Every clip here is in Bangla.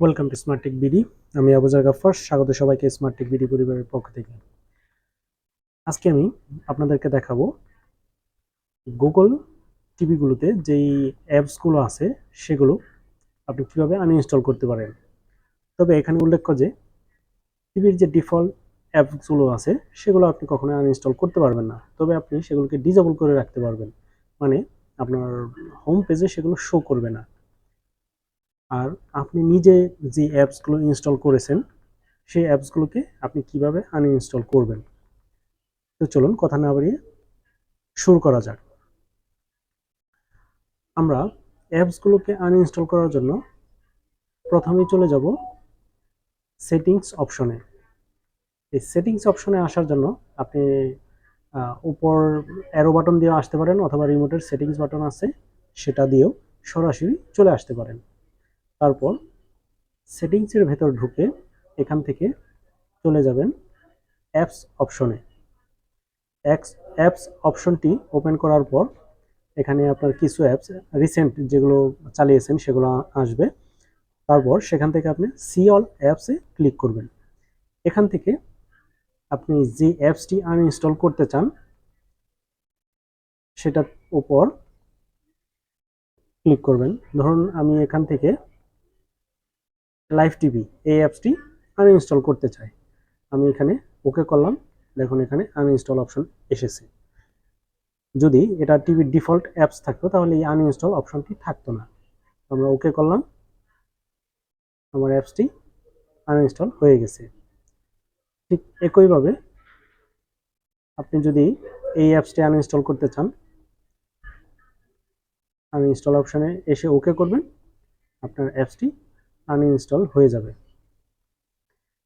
Welcome to smart tech BD আমি আবুজার গাফার স্বাগত সবাইকে স্মার্ট টেক বিডি পরিবারের পক্ষ থেকে। আজকে আমি আপনাদেরকে দেখাবো গুগল টিভিগুলোতে যেই অ্যাপসগুলো আছে, সেগুলো আপনি কীভাবে আনইনস্টল করতে পারেন। তবে এখানে উল্লেখ্য যে টিভির যে ডিফল্ট অ্যাপসগুলো আছে, সেগুলো আপনি কখনোই আনইনস্টল করতে পারবেন না। তবে আপনি সেগুলোকে ডিজেবল করে রাখতে পারবেন। মানে আপনার হোম পেজে সেগুলো শো করবে না। আর আপনি নিজে যে অ্যাপসগুলো ইনস্টল করেছেন, সেই অ্যাপসগুলোকে আপনি কীভাবে আনইনস্টল করবেন? তো চলুন কথা না বাড়িয়ে শুরু করা যাক। আমরা অ্যাপসগুলোকে আনইনস্টল করার জন্য প্রথমে চলে যাব সেটিংস অপশনে। এই সেটিংস অপশনে আসার জন্য আপনি উপর অ্যারো বাটন দিয়ে আসতে পারেন অথবা রিমোটের সেটিংস বাটন আছে, সেটা দিয়েও সরাসরি চলে আসতে পারেন। তারপর সেটিংসের ভেতর ঢুকে এখান থেকে চলে যাবেন অ্যাপস অপশনে অ্যাপস অ্যাপস অপশনটি ওপেন করার পর এখানে আপনার কিছু অ্যাপস রিসেন্ট যেগুলো চালিয়েছেন সেগুলো আসবে। তারপর সেখান থেকে আপনি সি অল অ্যাপসে ক্লিক করবেন। এখান থেকে আপনি যে অ্যাপসটি আনইনস্টল করতে চান সেটার উপর ক্লিক করবেন। ধরুন আমি এখান থেকে লাইভ টিভি এই অ্যাপসটি আনইনস্টল করতে চাই আমি এখানে ওকে করলাম। দেখুন, এখানে আনইনস্টল অপশন এসেছে। যদি এটা টিভির ডিফল্ট অ্যাপস থাকতো, তাহলে এই আনইনস্টল অপশনটি থাকতো না। আমরা ওকে করলাম। আমার অ্যাপসটি আনইনস্টল হয়ে গেছে। ঠিক একইভাবে আপনি যদি এই অ্যাপসটি আনইনস্টল করতে চান আনইনস্টল অপশনে এসে ওকে করবেন। আপনার অ্যাপসটি আনইনস্টল হয়ে যাবে।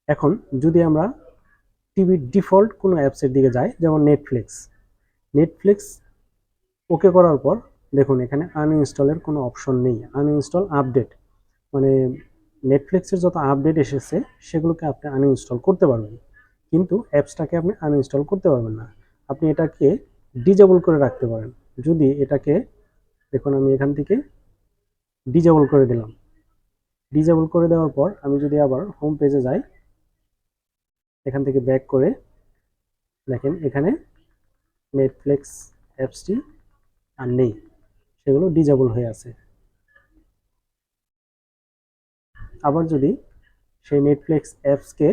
এখন যদি আমরা টিভির ডিফল্ট কোনো অ্যাপসের দিকে যাই, যেমন নেটফ্লিক্স নেটফ্লিক্স ওকে করার পর দেখুন, এখানে আনইনস্টলের কোনো অপশন নেই। আনইনস্টল আপডেট মানে নেটফ্লিক্সের যত আপডেট এসেছে, সেগুলোকে আপনি আনইনস্টল করতে পারবেন। কিন্তু অ্যাপসটাকে আপনি আনইনস্টল করতে পারবেন না। আপনি এটাকে ডিজেবল করে রাখতে পারেন। যদি এটাকে, দেখুন আমি এখান থেকে ডিজেবল করে দিলাম। ডিজেবল করে দেওয়ার পর আমি যদি আবার হোম পেজে যাই, এখান থেকে ব্যাক করে, দেখেন এখানে নেটফ্লিক্স অ্যাপসটি আর নেই, সেগুলো ডিজেবল হয়ে আছে। আবার যদি সেই নেটফ্লিক্স অ্যাপসকে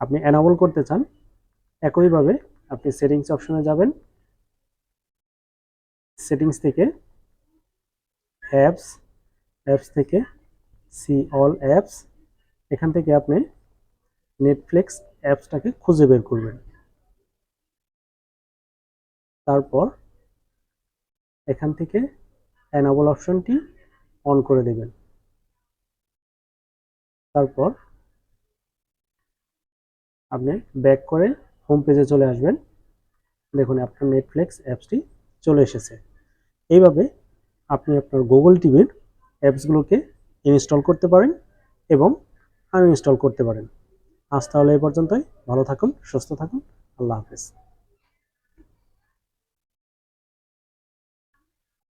আপনি অ্যানাবল করতে চান, একইভাবে আপনি সেটিংস অপশনে যাবেন। সেটিংস থেকে অ্যাপস অ্যাপস থেকে সি অল অ্যাপস এখান থেকে আপনি নেটফ্লিক্স অ্যাপসটাকে খুঁজে বের করবেন। তারপর এখান থেকে অ্যানাবল অপশনটি অন করে দেবেন। তারপর আপনি ব্যাক করে হোম পেজে চলে আসবেন। দেখুন, আপনার নেটফ্লিক্স অ্যাপসটি চলে এসেছে। এইভাবে আপনি আপনার গুগল টিভির অ্যাপসগুলোকে ইনস্টল করতে পারেন এবং আনইনস্টল করতে পারেন। আজ তাহলে এই পর্যন্তই। ভালো থাকুন, সুস্থ থাকুন। আল্লাহ হাফেজ।